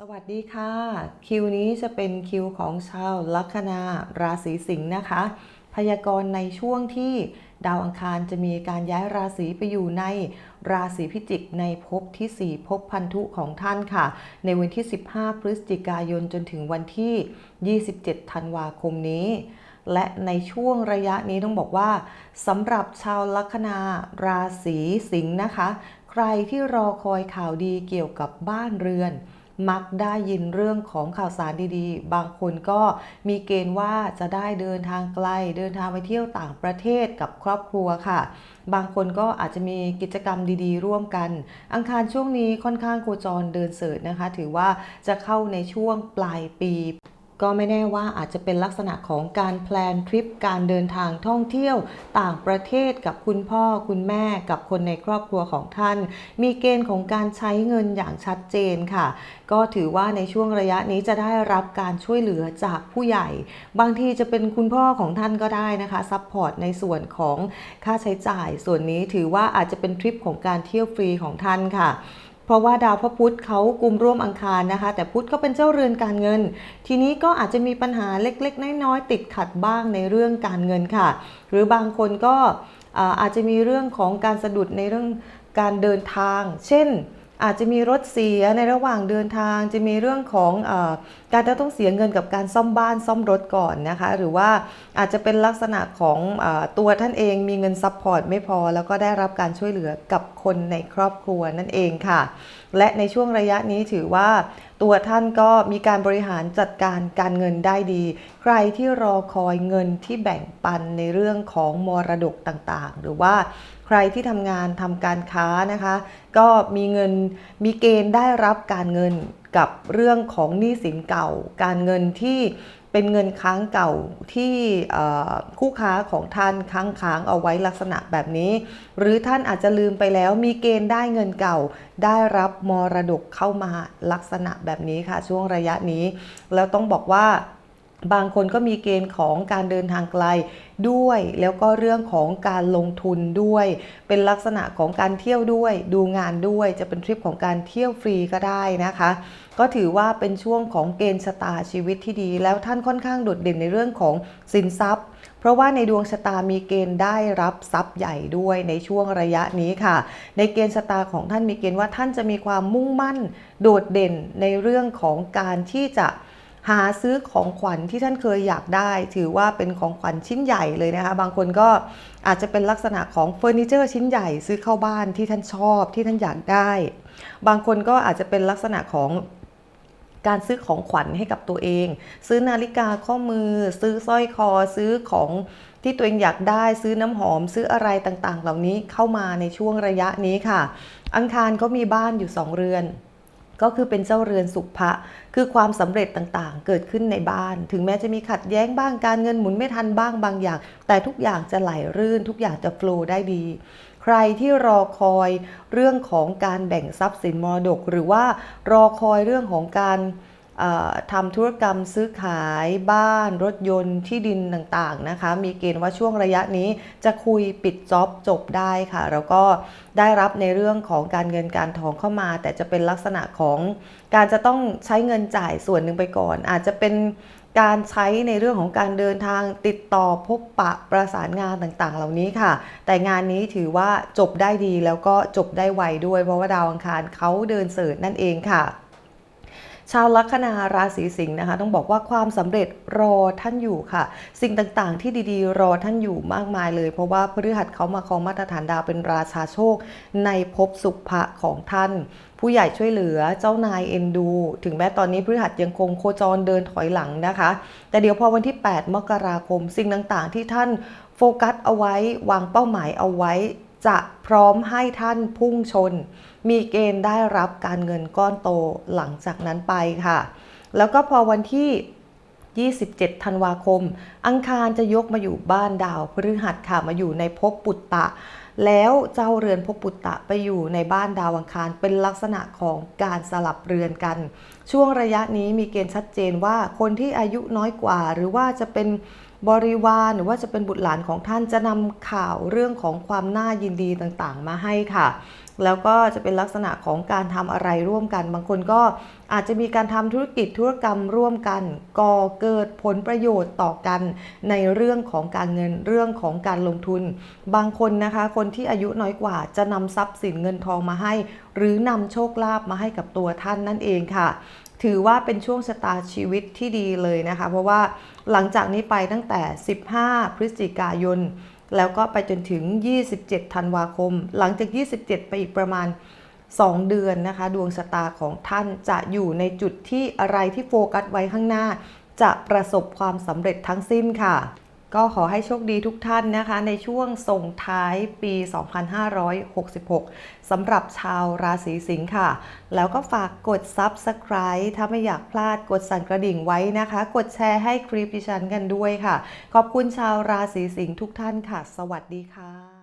สวัสดีค่ะ คิวนี้จะเป็นคิวของชาวลัคนาราศีสิงห์นะคะ พยากรณ์ในช่วงที่ดาวอังคารจะมีการย้ายราศีไปอยู่ในราศีพิจิกในภพที่ 4ภพพันธุของท่านค่ะ ในวันที่ 15 พฤศจิกายนจนถึงวันที่ 27 ธันวาคมนี้ และในช่วงระยะนี้ต้องบอกว่าสำหรับชาวลัคนาราศีสิงห์นะคะ ใครที่รอคอยข่าวดีเกี่ยวกับบ้านเรือน มักได้ยินเรื่องของข่าวสารดีๆ บางคนก็มีเกณฑ์ว่าจะได้เดินทางไกล เดินทางไปเที่ยวต่างประเทศกับครอบครัวค่ะ บางคนก็อาจจะมีกิจกรรมดีๆ ร่วมกัน อังคารช่วงนี้ค่อนข้างโคจรเดินเสริฐนะคะ ถือว่าจะเข้าในช่วงปลายปี ก็ไม่แน่ว่าอาจจะเป็นลักษณะของการแพลนทริปการเดินทางท่องเที่ยวต่างประเทศกับคุณพ่อคุณแม่กับคนในครอบครัวของท่าน มีเกณฑ์ของการใช้เงินอย่างชัดเจนค่ะ ก็ถือว่าในช่วงระยะนี้จะได้รับการช่วยเหลือจากผู้ใหญ่ บางทีจะเป็นคุณพ่อของท่านก็ได้นะคะซัพพอร์ตในส่วนของค่าใช้จ่าย ส่วนนี้ถือว่าอาจจะเป็นทริปของการเที่ยวฟรีของท่านค่ะ เพราะว่าดาวพระพุธเขากุมร่วมอังคารนะคะ แต่พุธก็เป็นเจ้าเรือนการเงิน ทีนี้ก็อาจจะมีปัญหาเล็กๆ น้อยๆติดขัดบ้างในเรื่องการเงินค่ะ หรือบางคนก็อาจจะมีเรื่องของการสะดุดในเรื่องการเดินทาง เช่น อาจจะมีรถเสียในระหว่างเดินทาง จะมีเรื่องของอการจะต้องเสียเงินกับการซ่อมบ้านซ่อมรถก่อนนะคะ หรือว่าอาจจะเป็นลักษณะของอตัวท่านเองมีเงินซัพพอร์ตไม่พอ แล้วก็ได้รับการช่วยเหลือกับคนในครอบครัวนั่นเองค่ะ และในช่วงระยะนี้ถือว่าตัวท่านก็มีการบริหารจัดการการเงินได้ดี ใครที่รอคอยเงินที่แบ่งปันในเรื่องของมรดกต่างๆ หรือว่าใครที่ทำงานทำการค้านะคะ ก็มีเงินมีเกณฑ์ได้รับการเงินกับเรื่องของหนี้สินเก่า การเงินที่ เป็นเงินค้างเก่าที่คู่ค้าของท่านค้างค้างเอาไว้ลักษณะแบบนี้ หรือท่านอาจจะลืมไปแล้วมีเกณฑ์ได้เงินเก่า ได้รับมรดกเข้ามาลักษณะแบบนี้ค่ะ ช่วงระยะนี้ แล้วต้องบอกว่า บางคนก็มีเกณฑ์ของการเดินทางไกลด้วย แล้วก็เรื่องของการลงทุนด้วย เป็นลักษณะของการเที่ยวด้วย ดูงานด้วย จะเป็นทริปของการเที่ยวฟรีก็ได้นะคะ ก็ถือว่าเป็นช่วงของเกณฑ์ชะตาชีวิตที่ดี แล้วท่านค่อนข้างโดดเด่นในเรื่องของสินทรัพย์ เพราะว่าในดวงชะตามีเกณฑ์ได้รับทรัพย์ใหญ่ด้วยในช่วงระยะนี้ค่ะ ในเกณฑ์ชะตาของท่านมีเกณฑ์ว่าท่านจะมีความมุ่งมั่น โดดเด่นในเรื่องของการที่จะ หาซื้อของขวัญที่ท่านเคยอยากได้ ถือว่าเป็นของขวัญชิ้นใหญ่เลยนะคะ บางคนก็อาจจะเป็นลักษณะของเฟอร์นิเจอร์ชิ้นใหญ่ซื้อเข้าบ้านที่ท่านชอบที่ท่านอยากได้ บางคนก็อาจจะเป็นลักษณะของการซื้อของขวัญให้กับตัวเอง ซื้อนาฬิกาข้อมือ ซื้อสร้อยคอ ซื้อของที่ตัวเองอยากได้ ซื้อน้ำหอม ซื้ออะไรต่างๆ เหล่านี้เข้ามาในช่วงระยะนี้ค่ะ อังคารก็มีบ้านอยู่สองเรือน ก็คือเป็นเจ้าเรือนสุภะคือความสำเร็จต่างๆ เกิดขึ้นในบ้าน ถึงแม้จะมีขัดแย้งบ้างการเงินหมุนไม่ทันบ้างบางอย่าง แต่ทุกอย่างจะไหลรื่น ทุกอย่างจะโฟลว์ได้ดี ใครที่รอคอยเรื่องของการแบ่งทรัพย์สินมรดก หรือว่ารอคอยเรื่องของการ ทำธุรกรรมซื้อขายบ้านรถยนต์ที่ดินต่างๆนะคะ มีเกณฑ์ว่าช่วงระยะนี้จะคุยปิดจ็อบจบได้ค่ะ แล้วก็ได้รับในเรื่องของการเงินการทองเข้ามา แต่จะเป็นลักษณะของการจะต้องใช้เงินจ่ายส่วนหนึ่งไปก่อน อาจจะเป็นการใช้ในเรื่องของการเดินทางติดต่อพบปะประสานงานต่างๆ เหล่านี้ค่ะ แต่งานนี้ถือว่าจบได้ดีแล้วก็จบได้ไวด้วยเพราะว่าดาวอังคารเขาเดินเสริฐนั่นเองค่ะ ชาวลัคนาราศีสิงห์นะคะ ต้องบอกว่าความสำเร็จรอท่านอยู่ค่ะ สิ่งต่างๆ ที่ดีๆ รอท่านอยู่มากมายเลย เพราะว่าพฤหัสเขามาครองมาตรฐานดาวเป็นราชาโชค ในภพสุภะของท่าน ผู้ใหญ่ช่วยเหลือเจ้านายเอ็นดู ถึงแม้ตอนนี้พฤหัสยังคงโคจรเดินถอยหลังนะคะ แต่เดี๋ยวพอวันที่ 8 มกราคม สิ่งต่างๆ ที่ท่านโฟกัสเอาไว้วางเป้าหมายเอาไว้ จะพร้อมให้ท่านพุ่งชน มีเกณฑ์ได้รับการเงินก้อนโตหลังจากนั้นไปค่ะ แล้วก็พอวันที่ 27 ธันวาคม อังคารจะยกมาอยู่บ้านดาวพฤหัสค่ะมาอยู่ในภพปุตตะ แล้วเจ้าเรือนภพปุตตะไปอยู่ในบ้านดาวอังคารเป็นลักษณะของการสลับเรือนกัน ช่วงระยะนี้มีเกณฑ์ชัดเจนว่าคนที่อายุน้อยกว่า หรือว่าจะเป็นบริวารหรือว่าจะเป็นบุตรหลานของท่านจะนำข่าวเรื่องของความน่ายินดีต่างๆ มาให้ค่ะ แล้วก็จะเป็นลักษณะของการทำอะไรร่วมกัน บางคนก็อาจจะมีการทำธุรกิจธุรกรรมร่วมกันก่อเกิดผลประโยชน์ต่อกันในเรื่องของการเงินเรื่องของการลงทุน บางคนนะคะ คนที่อายุน้อยกว่าจะนำทรัพย์สินเงินทองมาให้ หรือนำโชคลาภมาให้กับตัวท่านนั่นเองค่ะ ถือว่าเป็นช่วงชะตาชีวิตที่ดีเลยนะคะ เพราะว่าหลังจากนี้ไปตั้งแต่ 15 พฤศจิกายน แล้วก็ไปจนถึง 27 ธันวาคม หลังจาก 27 ไปอีกประมาณ 2 เดือนนะคะ ดวงชะตาของท่านจะอยู่ในจุดที่อะไรที่โฟกัสไว้ข้างหน้า จะประสบความสำเร็จทั้งสิ้นค่ะ ก็ขอให้โชคดีทุกท่านนะคะ ในช่วงส่งท้ายปี 2566 สำหรับชาวราศีสิงค์ค่ะ แล้วก็ฝากกด Subscribe ถ้าไม่อยากพลาดกดสั่นกระดิ่งไว้นะคะ กดแชร์ให้คลิปดิฉันกันด้วยค่ะ ขอบคุณชาวราศีสิงค์ทุกท่านค่ะ สวัสดีค่ะ